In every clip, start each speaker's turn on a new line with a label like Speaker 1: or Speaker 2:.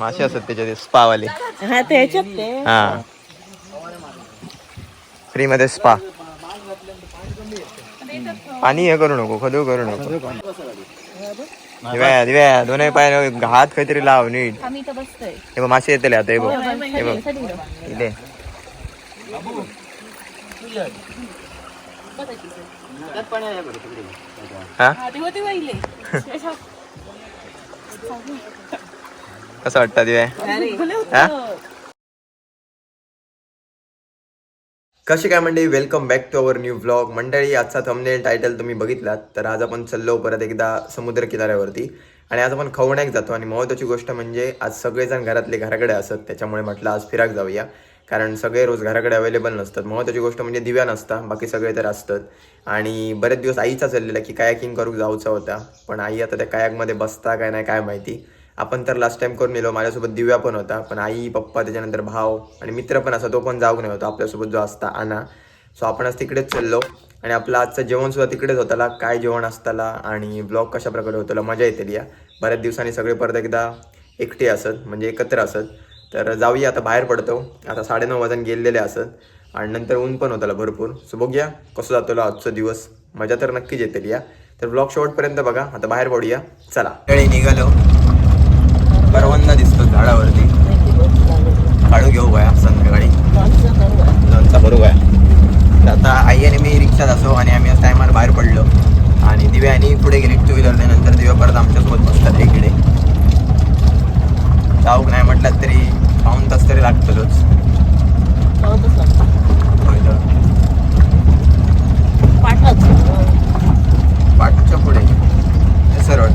Speaker 1: मासे असतात त्याच्यात स्पावाले
Speaker 2: हा ते ह्याच्यात ते.
Speaker 1: हा. फ्री मध्ये स्पा पाणी हे करू नको खदू करू नको. दिव्या दिव्या दोन्ही पाय हात काहीतरी लाव नीट. हे बघ मासे येतले आता हे बघ. हे बघ. इथे. हा? कसं वाटतं दिव्या? हा? कशी काय मंडळी? Welcome back to our new vlog मंडळी आजचा थंबनेल टायटल तुम्ही बघितलात तर आज आपण चाललो परत एकदा समुद्र किनाऱ्यावरती. आणि आज आपण खवण्याक जातो. आणि महत्त्वाची गोष्ट म्हणजे आज सगळेजण घरातले घराकडे असत त्याच्यामुळे म्हटलं आज फिराक जाऊया. कारण सगळे रोज घराकडे अवेलेबल नसतात. महत्त्वाची गोष्ट म्हणजे दिव्या नसता बाकी सगळे तर असतात. आणि बरेच दिवस आईचा चाललेला की कायाकिंग करूक जाऊचा होता. पण आई आता त्या कायाकमध्ये बसता काय नाही काय माहिती. आपण तर लास्ट टाइम करून नेलो. माझ्यासोबत दिव्या पण होता पण आई पप्पा त्याच्यानंतर भाव आणि मित्र पण असा तो पण जाऊक नाही होता. आपल्यासोबत जो असता आणा सो आपण आज तिकडेच चाललो आणि आपलं आजचं जेवण सुद्धा तिकडेच होताला काय जेवण असताला आणि ब्लॉग कशा प्रकारे होताला मजा येते या बऱ्याच दिवसांनी सगळे परत एकदा एकटे असत म्हणजे एकत्र असत. तर जाऊया आता बाहेर पडतो. आता साडेनऊ वाजून गेलेले असत आणि नंतर ऊन पण होताला भरपूर. सो बघूया कसं जातो आजचा दिवस. मजा तर नक्कीच येते या तर ब्लॉग शेवटपर्यंत बघा. आता बाहेर पडूया. चला. निघालो. परवंद दिसतो झाडावरती. काढू घेऊ वया संध्याकाळी. लोणचा भरू तर आता आई आणि मी रिक्षात असो आणि आम्ही आज टायमाला बाहेर पडलो. आणि दिव्या आणि पुढे गेली टू व्हीलर नंतर दिव्या परत आमच्यासोबत बसतात इकडे जाऊक नाही म्हटलं तरी पाऊन तास तरी लागतोच होय तर. पाठच्या पुढे. सरळ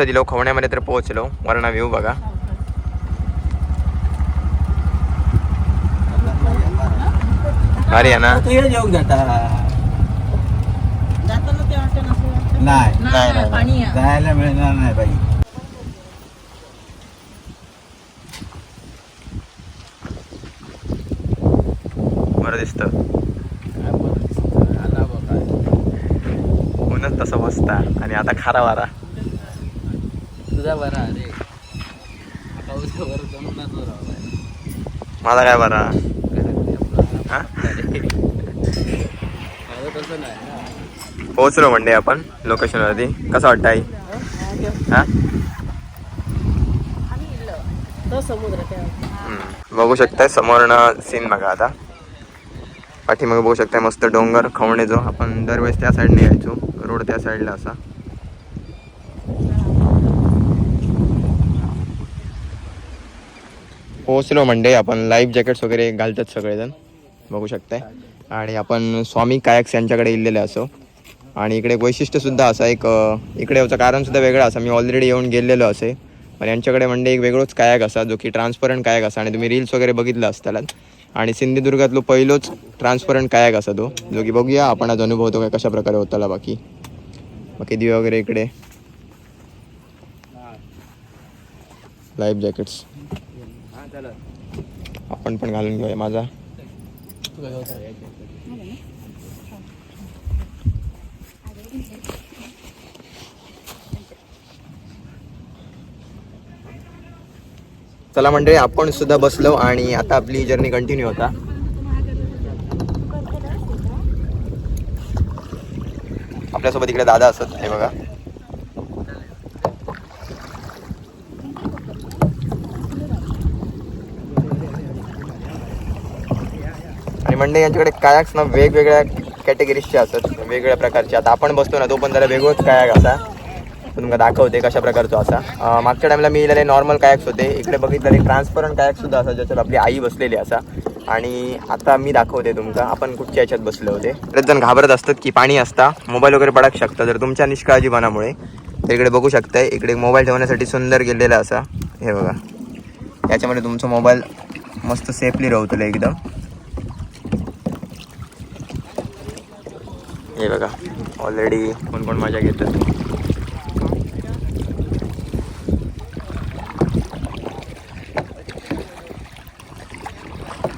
Speaker 1: पोहोच दिलो खवण्यामध्ये तर पोहोचलो. वरणा व्ह्यू बघा. अरे ना
Speaker 3: नाही. जायला मिळणार नाही बाई.
Speaker 1: बरं दिसतं. ऊनच तसं बसता आणि आता खारा वारा.
Speaker 4: तुझा बरा अरे. जमणार
Speaker 1: माझा काय बरा? हा?
Speaker 4: तसं नाही ना.
Speaker 1: पोहोचलो म्हणजे आपण लोकेशनवरती कसं वाटतं आई? हा. बघू शकताय समोरनं सीन बघा आता. पाठीमागे बघू शकताय मस्त डोंगर खवणे जो. आपण दरवेळेस त्या साईडने यायचो. रोड त्या साईडला असा. पोहोचलो म्हणजे आपण लाईफ जॅकेट्स वगैरे घालतात सगळेजण. बघू शकताय. आणि आपण स्वामी कायक्स यांच्याकडे इलेले असो. आणि इकडे वैशिष्ट्यसुद्धा असा एक इकडे याचं कारणसुद्धा वेगळं असं. मी ऑलरेडी येऊन गेलेलो असे. पण यांच्याकडे म्हणजे एक वेगळंच कायक असा जो की ट्रान्सपरंट कायक असा. आणि तुम्ही रील्स वगैरे बघितलं असतालात आणि सिंधुदुर्गातलो पहिलोच ट्रान्सपरंट कायक असा तो जो की बघूया आपण आज अनुभवतो काय कशा प्रकारे होताला बाकी. बाकी दिवे वगैरे इकडे. लाईफ जॅकेट्स आपण पण घालून घेऊया माझा. चला म्हणजे आपण सुद्धा बसलो आणि आता आपली जर्नी कंटिन्यू होता. आपल्यासोबत इकडे दादा असत हे बघा. मंडे म्हणजे यांच्याकडे कायाक्स ना वेगवेगळ्या कॅटेगरीजचे असतात वेगवेगळ्या प्रकारचे. आता आपण बसतो ना तो पण जरा वेगळोच कायाक असा. तुमका दाखवते कशा प्रकारचा असा. मागच्या टाइमला मी इलेले नॉर्मल कायक्स होते. इकडे बघितलेले ट्रान्सपरंट कायक सुद्धा असा ज्याच्यात आपली आई बसलेली असा. आणि आता मी दाखवते तुमका आपण कुठच्या याच्यात बसले होते. बरेच जण घाबरत असतात की पाणी असता. मोबाईल वगैरे पडक शकता. जर तुमच्या निष्काळजीपणामुळे. तर इकडे बघू शकताय इकडे मोबाईल ठेवण्यासाठी सुंदर गेलेला असा. हे बघा. याच्यामध्ये तुमचा मोबाईल मस्त सेफली रवतलं एकदम. हे बघा ऑलरेडी कोण कोण मजा घेतात.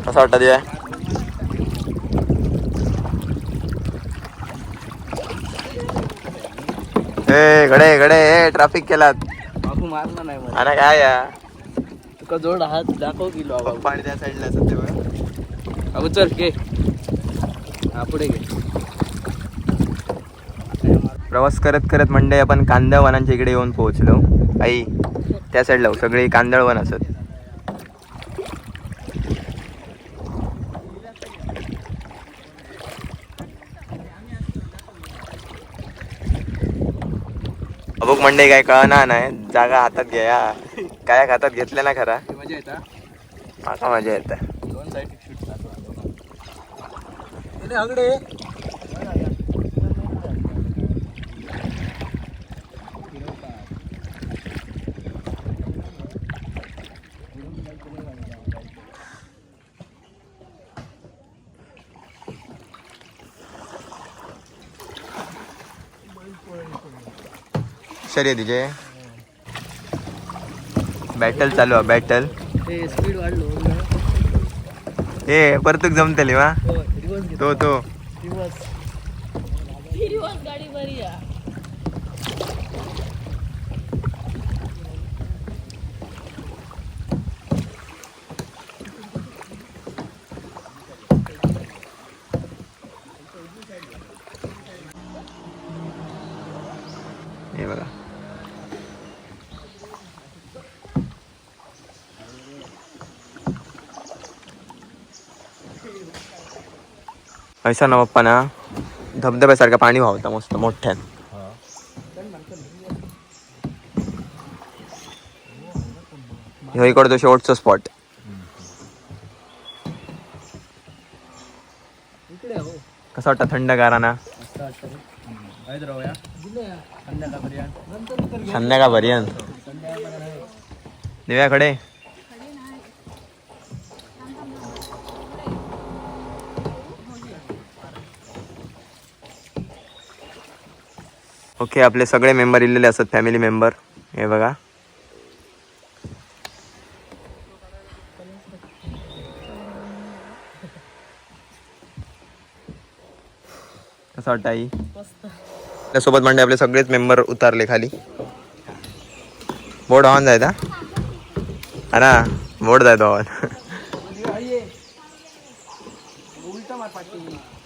Speaker 1: कसं वाटतं ते ए गडे गडे ए ट्रॅफिक केलात.
Speaker 4: बापू मारला नाही मला.
Speaker 1: आणि काय या?
Speaker 4: तुका जोड हात दाखव किलो बाबू.
Speaker 1: पाणी त्या साईडला असत ते बघा.
Speaker 4: अगो चल घे हा पुढे घे.
Speaker 1: प्रवास करत करत म्हणजे आपण कांदळवनांच्या इकडे येऊन पोहोचलो. आई त्या साईडला सगळे कांदळवन असत. अबुक मंडे काय कळना नाही जागा हातात घ्या काय हातात घेतल्या ना खरा?
Speaker 4: ते मजा येता?
Speaker 1: शर्यतीचे. बॅटल चालू आहे बॅटल
Speaker 4: स्पीड वाढलो.
Speaker 1: ए परतूक जमतली वा.
Speaker 4: हो
Speaker 1: तो तो
Speaker 4: रिवर्स
Speaker 2: हिरवस गाडी बरी आहे
Speaker 1: हे बघा ऐसा ना पप्पा ना धबधब्यासारखं पाणी वाहतं मस्त मोठ्यान ह्यो इकडं तो शेवटचा स्पॉट
Speaker 4: इकडे हो.
Speaker 1: कसा वाटतं थंड गाराना
Speaker 4: संध्याकाळपर्यंत.
Speaker 1: संध्याकाळपर्यंत. दिव्याकडे ओके आपले सगळे मेंबर इलेले असतात फॅमिली मेंबर हे बघा. कसं वाटतं आई?
Speaker 2: मस्त
Speaker 1: म्हणजे आपले सगळेच मेंबर उतारले खाली. बोर्ड ऑन जायचा? हा ना बोर्ड जायचा ऑन.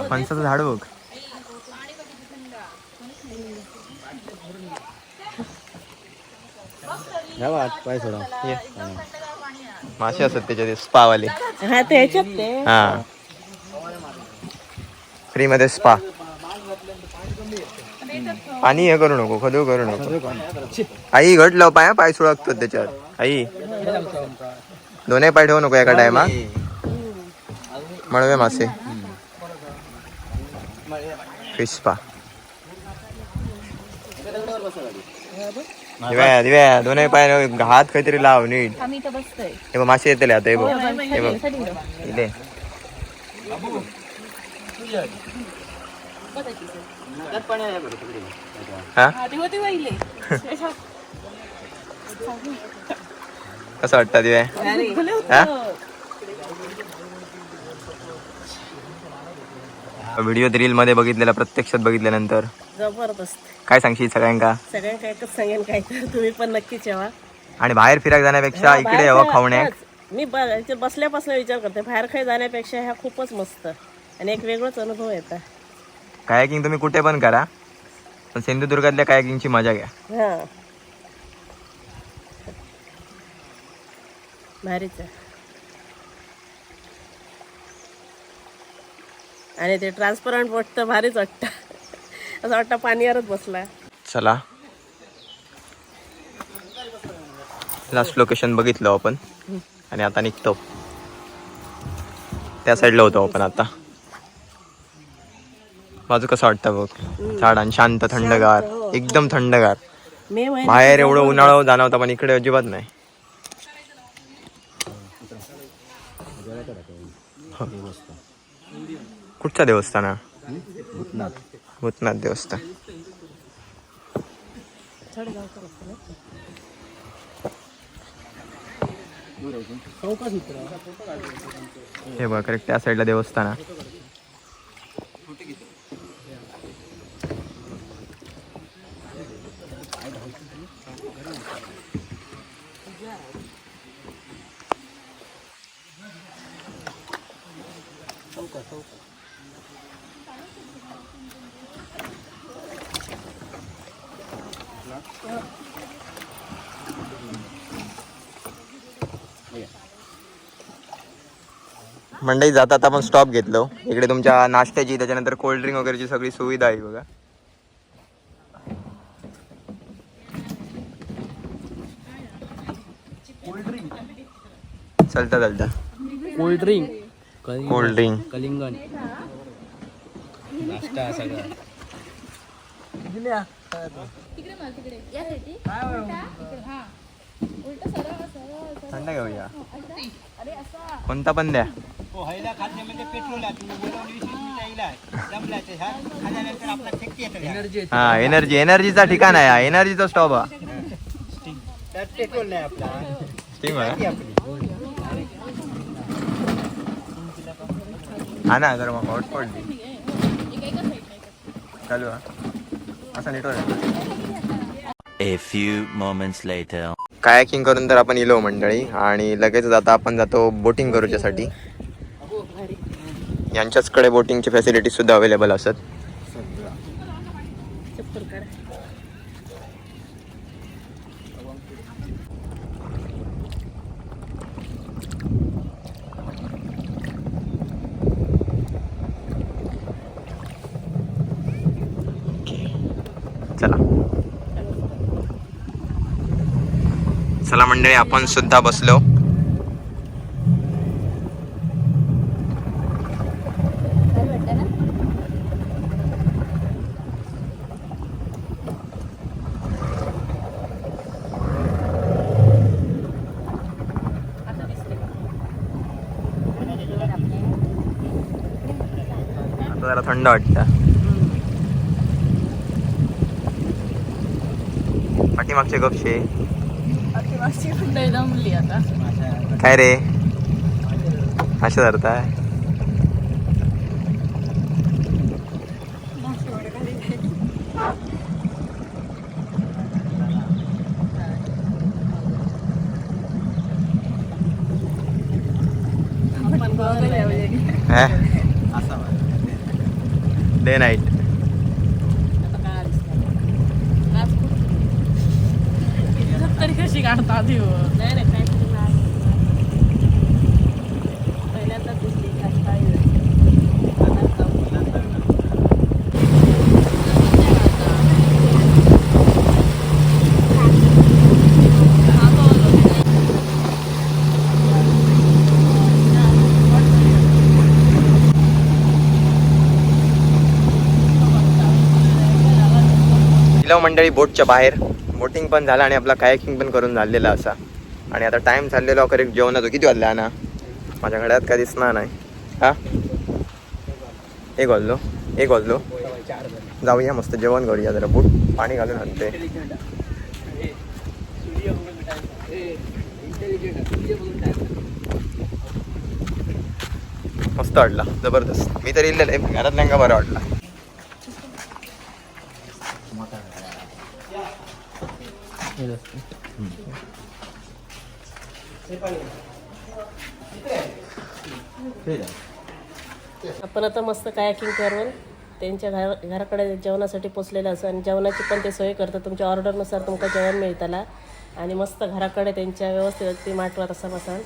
Speaker 1: फणसाचं झाड बघ.
Speaker 4: पाय सोडा.
Speaker 1: ये. मासे असतात त्याच्यात स्पावाले.
Speaker 2: हा ते ह्याच्यात ते.
Speaker 1: हा. फ्री मध्ये स्पा. पाणी हे करू नको खदू करू नको. आई घट लाव पाय हा, पाय सुळकतो त्याच्यात आई. दोन्ही पाय ठेवू नको एका टायमा मळवे मासे. फिश स्पा दिव्या दिव्या दोन्ही पाय हात काहीतरी लाव नीट.
Speaker 2: आम्ही इथं बसतोय.
Speaker 1: हे बघ मासे येतले आता हे बघ हे बघ. इले हा? कसं वाटतं दिव्या? हा? व्हिडिओ रील मध्ये बघितलेला प्रत्यक्षात बघितल्यानंतर?
Speaker 2: जबरदस्त.
Speaker 1: काय सांगशील सगळ्यांका?
Speaker 2: सगळ्यांना एकच सांगेन काय तर तुम्ही पण नक्कीच यावा.
Speaker 1: आणि बाहेर फिरायला जाण्यापेक्षा
Speaker 2: हा,
Speaker 1: इकडे
Speaker 2: बाहेर
Speaker 1: यावं
Speaker 2: खा-
Speaker 1: खावण्याक
Speaker 2: खरंच. मी ब- इथे बसल्यापासून विचार करते बाहेर खाई जाण्यापेक्षा ह्या खूपच मस्त. आणि एक वेगळाच अनुभव येतात
Speaker 1: कायाकिंग तुम्ही कुठे पण करा. पण सिंधुदुर्गातल्या कायाकिंगची मजा घ्या.
Speaker 2: हा. भारीच आहे. आणि ते ट्रान्सपरंट बोट तर भारीच वाटतं. असं वाटतं पाणीवरच बसला.
Speaker 1: चला. लास्ट लोकेशन बघितलं आपण. आणि आता निघतो. त्या साईडला होतो आपण आता. बाजू कसं वाटतं बघ? झाड आणि शांत थंडगार. एकदम थंडगार.
Speaker 2: मे महिन्यात
Speaker 1: बाहेर एवढं उन्हाळा जाणवतं पण इकडे अजिबात नाही. कुठचं देवस्थान? भूतनाथ देवस्थान. हे बघ करेक्ट त्या साईडला देवस्थान मंडई मंडई जातात आपण स्टॉप घेतलो हो. इकडे तुमच्या नाश्त्याची त्याच्यानंतर कोल्ड्रिंक वगैरेची सगळी सुविधा आहे बघा. चलता चलता.
Speaker 4: कोल्ड ड्रिंक
Speaker 1: कोल्ड्रिंक
Speaker 4: कलिंगण नाश्ता सगळं.
Speaker 1: थंड घेऊया कोणता पण द्या.
Speaker 4: एनर्जी
Speaker 1: हा. एनर्जी एनर्जीचा ठिकाण आहे हा. एनर्जीचा स्टॉप हा स्टीम आहे. हा ना जर मग हॉटस्पॉट दे. चालू हा. असा network
Speaker 5: A few moments later.
Speaker 1: Kayaking करून तर आपण इलो मंडळी आणि लगेच आता आपण जातो बोटिंग करूच्यासाठी. यांच्याचकडे बोटिंगची फॅसिलिटी सुद्धा अवेलेबल असत. चला मंडळी आपण सुद्धा बसलो. जरा थंड वाटतं. पाठीमागचे गपशे
Speaker 2: जमली आता
Speaker 1: काय रे असे धरताय डे नाईट
Speaker 2: काढता आधी. नाही नाही काहीतरी नाही. पहिल्यांदा दिसली काय
Speaker 1: मंडळी बोटच्या बाहेर. बोटिंग पण झालं आणि आपला कायाकिंग पण करून झालेला असा. आणि आता टाइम चाललेला करेक्ट जेवणाचा किती वाजला ना माझ्या घड्यात काय दिसणार नाही. हा? एक वाजलो. एक वाजलो. जाऊया मस्त जेवण करूया जरा. बूट पाणी घालून आणते. मस्त वाटला. जबरदस्त. मी तर इल्लेलं आहे. घरात नाही का बरं वाटला?
Speaker 2: आपण आता मस्त कायाकिंग करून त्यांच्या घर घराकडे जेवणासाठी पोचलेलं असं आणि जेवणाची पण ते सोय करतात. तुमच्या ऑर्डरनुसार तुमका जेवण मिळताला. आणि मस्त घराकडे त्यांच्या व्यवस्थित अगदी माटवात असं बसान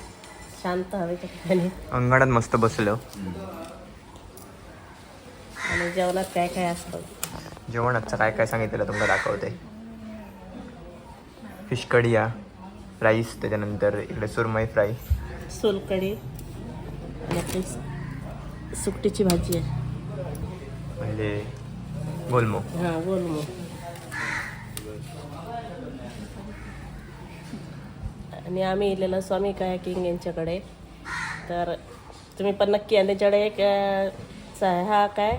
Speaker 2: शांत हवेच्या ठिकाणी.
Speaker 1: अंगणात मस्त बसलो.
Speaker 2: आणि जेवणात काय काय असतं?
Speaker 1: जेवण आजचं काय काय सांगितलेलं तुम्हाला दाखवते. फिश कढी या राईस त्याच्यानंतर इकडे सुरमई फ्राय.
Speaker 2: सोलकढी आणि आपली सुकटीची भाजी आहे.
Speaker 1: म्हणजे गोलमो.
Speaker 2: हां बोल मग आणि आम्ही इलेलं स्वामी कायाकिंग यांच्याकडे. तर तुम्ही पण नक्की आणि त्यांच्याकडे एक हा काय?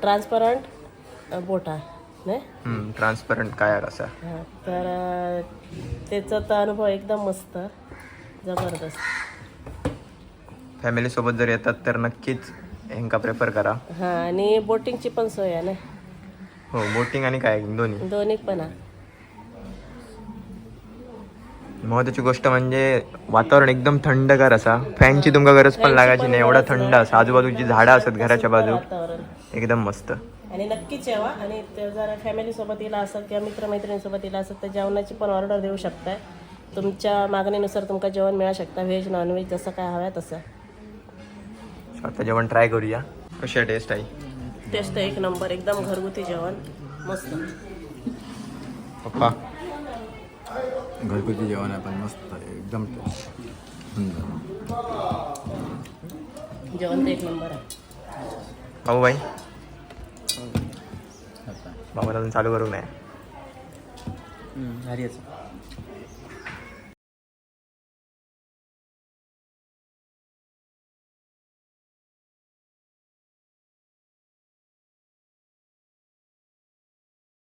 Speaker 2: ट्रान्सपरंट बोट नाही
Speaker 1: ट्रान्सपरंट काय कसा
Speaker 2: हां तर त्याचा तर अनुभव एकदम मस्त. जबरदस्त.
Speaker 1: फॅमिलीसोबत जर येतात तर नक्कीच ह्यांका प्रेफर करा.
Speaker 2: हां आणि बोटिंगची पण सोय आहे ना?
Speaker 1: हो बोटिंग आणि काय? दोन्ही.
Speaker 2: दोन्ही पण आहे.
Speaker 1: महत्वाची गोष्ट म्हणजे वातावरण एकदम थंडगार असा. फॅनची तुमका गरज पण लागायची नाही एवढा थंड असा. आजूबाजूची झाडं असत घराच्या बाजू.
Speaker 2: वातावरण.
Speaker 1: एकदम मस्त.
Speaker 2: आणि नक्कीच यावा. आणि ते जर फॅमिलीसोबत येला असेल किंवा मित्रमैत्रिणीसोबत येला असेल तर जेवणाची पण ऑर्डर देऊ शकताय. तुमच्या मागणीनुसार तुमका जेवण मिळू शकता. व्हेज नॉनव्हेज जसं काय हवं तसं.
Speaker 1: आता जेवण ट्राय करूया. कशी टेस्ट आहे
Speaker 2: टेस्ट एक नंबर एकदम घरगुती जेवण. मस्त.
Speaker 1: पप्पा?
Speaker 3: घरगुती जेवण आहे पण मस्त आहे. एकदम टेस्ट
Speaker 2: जेवण एक नंबर आहे.
Speaker 1: भाऊ भाई बाबाला अजून चालू करू नये.
Speaker 4: भारी